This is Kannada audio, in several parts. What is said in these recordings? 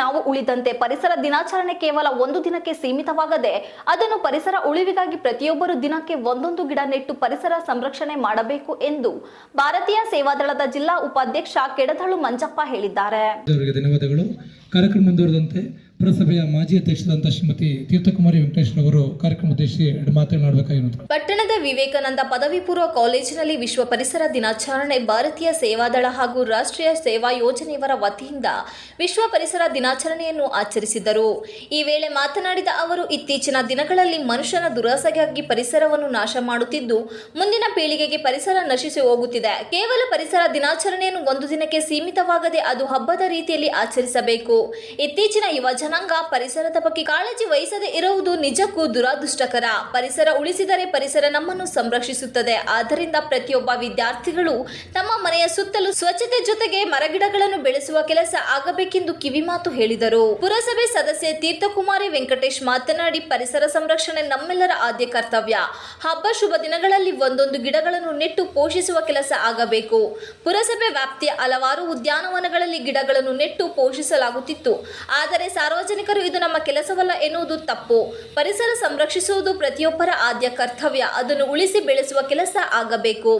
ಹಾಗೂ ಉಳಿದಂತೆ ಪರಿಸರ ದಿನಾಚರಣೆ ಕೇವಲ ಒಂದು ದಿನಕ್ಕೆ ಸೀಮಿತವಾಗದೆ ಅದನ್ನು ಪರಿಸರ ಉಳಿವಿಗಾಗಿ ಪ್ರತಿಯೊಬ್ಬರು ದಿನಕ್ಕೆ ಒಂದೊಂದು ಗಿಡ ನೆಟ್ಟು ಪರಿಸರ ಸಂರಕ್ಷಣೆ ಮಾಡಬೇಕು ಎಂದು ಭಾರತೀಯ ಸೇವಾದಳದ ಜಿಲ್ಲಾ ಉಪಾಧ್ಯಕ್ಷ ಕೆಡದಳು ಮಂಜಪ್ಪ ಹೇಳಿದ್ದಾರೆ. ಧನ್ಯವಾದಗಳು. ಕಾರ್ಯಕ್ರಮ ಮುಂದುವರೆದಂತೆ ಪುರಸಭೆಯ ಮಾಜಿ ಅಧ್ಯಕ್ಷರಾದಂತಹ ಶ್ರೀಮತಿ ತೀರ್ಥಕುಮಾರಿ ವೆಂಕಟೇಶ್ವರ ಅವರು ಕಾರ್ಯಕ್ರಮ ಉದ್ದೇಶಿಸಿ ಎರಡು ಮಾತನಾಡಬೇಕಾಗಿರುತ್ತದೆ ಪಟ್ಟಣದ ವಿವೇಕಾನಂದ ಪದವಿ ಪೂರ್ವ ಕಾಲೇಜಿನಲ್ಲಿ ವಿಶ್ವ ಪರಿಸರ ದಿನಾಚರಣೆ, ಭಾರತೀಯ ಸೇವಾದಳ ಹಾಗೂ ರಾಷ್ಟ್ರೀಯ ಸೇವಾ ಯೋಜನೆಯವರ ವತಿಯಿಂದ ವಿಶ್ವ ಪರಿಸರ ದಿನಾಚರಣೆಯನ್ನು ಆಚರಿಸಿದರು. ಈ ವೇಳೆ ಮಾತನಾಡಿದ ಅವರು, ಇತ್ತೀಚಿನ ದಿನಗಳಲ್ಲಿ ಮನುಷ್ಯನ ದುರಾಸೆಗಾಗಿ ಪರಿಸರವನ್ನು ನಾಶ ಮಾಡುತ್ತಿದ್ದು, ಮುಂದಿನ ಪೀಳಿಗೆಗೆ ಪರಿಸರ ನಶಿಸಿ ಹೋಗುತ್ತಿದೆ. ಕೇವಲ ಪರಿಸರ ದಿನಾಚರಣೆಯನ್ನು ಒಂದು ದಿನಕ್ಕೆ ಸೀಮಿತವಾಗದೆ ಅದು ಹಬ್ಬದ ರೀತಿಯಲ್ಲಿ ಆಚರಿಸಬೇಕು. ಇತ್ತೀಚಿನ ಯುವ ಜನಾಂಗ ಪರಿಸರದ ಬಗ್ಗೆ ಕಾಳಜಿ ವಹಿಸದೇ ಇರುವುದು ನಿಜಕ್ಕೂ ದುರಾದೃಷ್ಟಕರ. ಪರಿಸರ ಉಳಿಸಿದರೆ ಪರಿಸರ ನಮ್ಮನ್ನು ಸಂರಕ್ಷಿಸುತ್ತದೆ. ಆದ್ದರಿಂದ ಪ್ರತಿಯೊಬ್ಬ ವಿದ್ಯಾರ್ಥಿಗಳು ತಮ್ಮ ಮನೆಯ ಸುತ್ತಲೂ ಸ್ವಚ್ಛತೆ ಜೊತೆಗೆ ಮರಗಿಡಗಳನ್ನು ಬೆಳೆಸುವ ಕೆಲಸ ಆಗಬೇಕೆಂದು ಕಿವಿಮಾತು ಹೇಳಿದರು. ಪುರಸಭೆ ಸದಸ್ಯೆ ತೀರ್ಥಕುಮಾರಿ ವೆಂಕಟೇಶ್ ಮಾತನಾಡಿ, ಪರಿಸರ ಸಂರಕ್ಷಣೆ ನಮ್ಮೆಲ್ಲರ ಆದ್ಯ ಕರ್ತವ್ಯ. ಹಬ್ಬ ಶುಭ ದಿನಗಳಲ್ಲಿ ಒಂದೊಂದು ಗಿಡಗಳನ್ನು ನೆಟ್ಟು ಪೋಷಿಸುವ ಕೆಲಸ ಆಗಬೇಕು. ಪುರಸಭೆ ವ್ಯಾಪ್ತಿಯ ಹಲವಾರು ಉದ್ಯಾನವನಗಳಲ್ಲಿ ಗಿಡಗಳನ್ನು ನೆಟ್ಟು ಪೋಷಿಸಲಾಗುತ್ತಿತ್ತು. ಆದರೆ ಸಾರ್ವಜನಿಕರು ಇದು ನಮ್ಮ ಕೆಲಸವಲ್ಲ ಎನ್ನುವುದು ತಪ್ಪು. ಪರಿಸರ ಸಂರಕ್ಷಿಸುವುದು ಪ್ರತಿಯೊಬ್ಬರ ಆದ್ಯ ಕರ್ತವ್ಯ. ಅದನ್ನು ಉಳಿಸಿ ಬೆಳೆಸುವ ಕೆಲಸ ಆಗಬೇಕು.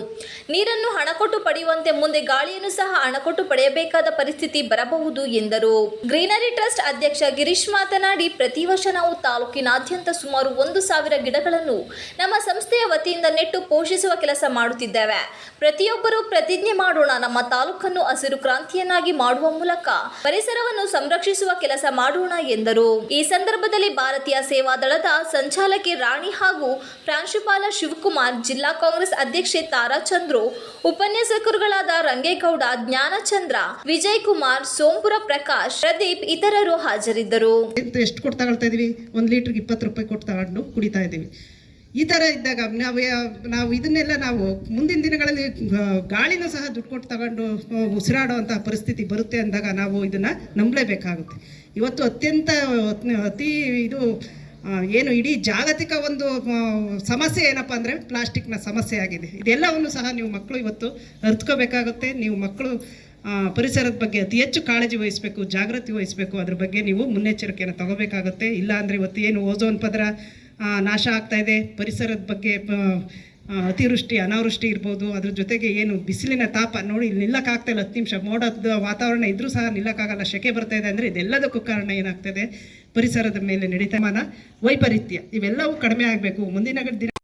ನೀರನ್ನು ಹಣ ಕೊಟ್ಟು ಪಡೆಯುವಂತೆ ಮುಂದೆ ಗಾಳಿಯನ್ನು ಸಹ ಹಣ ಕೊಟ್ಟು ಪಡೆಯಬೇಕಾದ ಪರಿಸ್ಥಿತಿ ಬರಬಹುದು ಎಂದರು. ಗ್ರೀನರಿ ಟ್ರಸ್ಟ್ ಅಧ್ಯಕ್ಷ ಗಿರೀಶ್ ಮಾತನಾಡಿ, ಪ್ರತಿ ವರ್ಷ ನಾವು ತಾಲೂಕಿನಾದ್ಯಂತ ಸುಮಾರು ಒಂದು ಸಾವಿರ ಗಿಡಗಳನ್ನು ನಮ್ಮ ಸಂಸ್ಥೆಯ ವತಿಯಿಂದ ನೆಟ್ಟು ಪೋಷಿಸುವ ಕೆಲಸ ಮಾಡುತ್ತಿದ್ದೇವೆ. ಪ್ರತಿಯೊಬ್ಬರೂ ಪ್ರತಿಜ್ಞೆ ಮಾಡೋಣ, ನಮ್ಮ ತಾಲೂಕನ್ನು ಹಸಿರು ಕ್ರಾಂತಿಯನ್ನಾಗಿ ಮಾಡುವ ಮೂಲಕ ಪರಿಸರವನ್ನು ಸಂರಕ್ಷಿಸುವ ಕೆಲಸ ಮಾಡೋಣ ಎಂದರು. ಈ ಸಂದರ್ಭದಲ್ಲಿ ಭಾರತೀಯ ಸೇವಾದಳದ ಸಂಚಾಲಕಿ ರಾಣಿ ಹಾಗೂ ಪ್ರಾಂಶುಪಾಲ ಶಿವಕುಮಾರ್, ಜಿಲ್ಲಾ ಕಾಂಗ್ರೆಸ್ ಅಧ್ಯಕ್ಷೆ ತಾರಾ ಚಂದ್ರು ಉಪನ್ಯಾಸಕರುಗಳಾದ ರಂಗೇಗೌಡ, ಜ್ಞಾನಚಂದ್ರ ವಿಜಯ್ ಕುಮಾರ್ ಸೋಂಪುರ ಪ್ರಕಾಶ್, ಪ್ರದೀಪ್ ಇತರರು ಹಾಜರಿದ್ದರು. ಎಷ್ಟು ಕೊಟ್ಟು ತಗೊಳ್ತಾ ಇದೀವಿ? ಒಂದು ಲೀಟ್ರಿಗೆ ಇಪ್ಪತ್ತು ರೂಪಾಯಿ ಕೊಟ್ಟು ತಗೊಂಡು ಕುಡಿತಾ ಇದ್ದೀವಿ ಈ ಥರ ಇದ್ದಾಗ ನಾವು ನಾವು ಇದನ್ನೆಲ್ಲ ನಾವು ಮುಂದಿನ ದಿನಗಳಲ್ಲಿ ಗಾಳಿನ ಸಹ ದುಡ್ಡು ಕೊಟ್ಟು ತಗೊಂಡು ಉಸಿರಾಡುವಂತಹ ಪರಿಸ್ಥಿತಿ ಬರುತ್ತೆ ಅಂದಾಗ ನಾವು ಇದನ್ನು ನಂಬಲೇಬೇಕಾಗುತ್ತೆ. ಇವತ್ತು ಅತ್ಯಂತ ಅತಿ ಇದು ಏನು ಇಡೀ ಜಾಗತಿಕ ಒಂದು ಸಮಸ್ಯೆ ಏನಪ್ಪ ಅಂದರೆ ಪ್ಲಾಸ್ಟಿಕ್ನ ಸಮಸ್ಯೆ ಆಗಿದೆ. ಇದೆಲ್ಲವನ್ನು ಸಹ ನೀವು ಮಕ್ಕಳು ಇವತ್ತು ಅರ್ತ್ಕೋಬೇಕಾಗುತ್ತೆ. ನೀವು ಮಕ್ಕಳು ಪರಿಸರದ ಬಗ್ಗೆ ಅತಿ ಹೆಚ್ಚು ಕಾಳಜಿ ವಹಿಸಬೇಕು, ಜಾಗೃತಿ ವಹಿಸಬೇಕು. ಅದ್ರ ಬಗ್ಗೆ ನೀವು ಮುನ್ನೆಚ್ಚರಿಕೆಯನ್ನು ತಗೋಬೇಕಾಗುತ್ತೆ. ಇಲ್ಲ ಅಂದರೆ ಇವತ್ತು ಏನು ಓಝೋನ್ ಪದರ ನಾಶ ಆಗ್ತಾ ಇದೆ. ಪರಿಸರದ ಬಗ್ಗೆ ಅತಿವೃಷ್ಟಿ, ಅನಾವೃಷ್ಟಿ ಇರ್ಬೋದು, ಅದ್ರ ಜೊತೆಗೆ ಏನು ಬಿಸಿಲಿನ ತಾಪ, ನೋಡಿ ಇಲ್ಲಿ ನಿಲ್ಲಕ್ಕಾಗ್ತಾ ಇಲ್ಲ, ಹತ್ತು ನಿಮಿಷ ಮೋಡದ ವಾತಾವರಣ ಇದ್ರೂ ಸಹ ನಿಲ್ಲಕ್ಕಾಗಲ್ಲ, ಶೆಕೆ ಬರ್ತಾ ಇದೆ ಅಂದರೆ ಇದೆಲ್ಲದಕ್ಕೂ ಕಾರಣ ಏನಾಗ್ತದೆ? ಪರಿಸರದ ಮೇಲೆ ನಡೀತಮಾನ ವೈಪರೀತ್ಯ, ಇವೆಲ್ಲವೂ ಕಡಿಮೆ ಆಗಬೇಕು. ಮುಂದಿನ ದಿನ